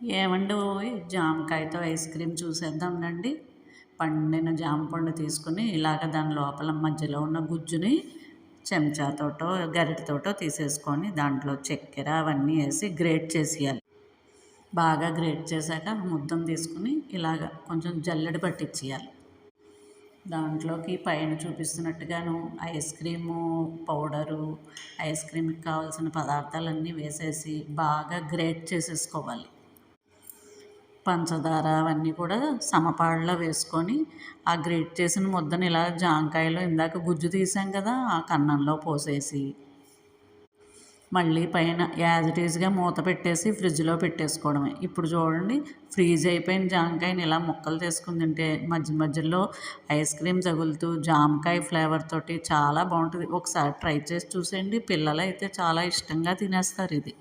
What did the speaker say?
ఏమండి ఓయ్ జామకాయతో ice cream చూసేద్దాం రండి. పండిన జామ పండు తీసుకుని ఇలాగ దాని లోపల మధ్యలో ఉన్న గుజ్జుని చెంచాతోటో గరిటతోటో తీసేసుకొని దాంట్లో చక్కెర అవన్నీ వేసి గ్రేట్ చేసేయాలి. బాగా గ్రేట్ చేశాక ముద్దం తీసుకుని ఇలాగ కొంచెం జల్లెడ పట్టించేయాలి. దాంట్లోకి పైన చూపిస్తున్నట్టుగాను ఐస్ క్రీము పౌడరు ఐస్ క్రీమ్కి కావాల్సిన పదార్థాలన్నీ వేసేసి బాగా గ్రేట్ చేసేసుకోవాలి. పంచదార అవన్నీ కూడా సమపాళ్ళలో వేసుకొని ఆ గ్రేట్ చేసిన ముద్దని ఇలా జాంకాయలో ఇందాక గుజ్జు తీసాం కదా ఆ కన్నంలో పోసేసి మళ్ళీ పైన యాజ్ ఇట్ ఈజ్గా మూత పెట్టేసి ఫ్రిడ్జ్లో పెట్టేసుకోవడమే. ఇప్పుడు చూడండి ఫ్రీజ్ అయిపోయిన జామకాయని ఇలా ముక్కలు తీసుకుని తింటే మధ్య మధ్యలో ఐస్ క్రీమ్ తగులుతూ జామకాయ ఫ్లేవర్ తోటి చాలా బాగుంటుంది. ఒకసారి ట్రై చేసి చూసేయండి. పిల్లలు అయితే చాలా ఇష్టంగా తినేస్తారు ఇది.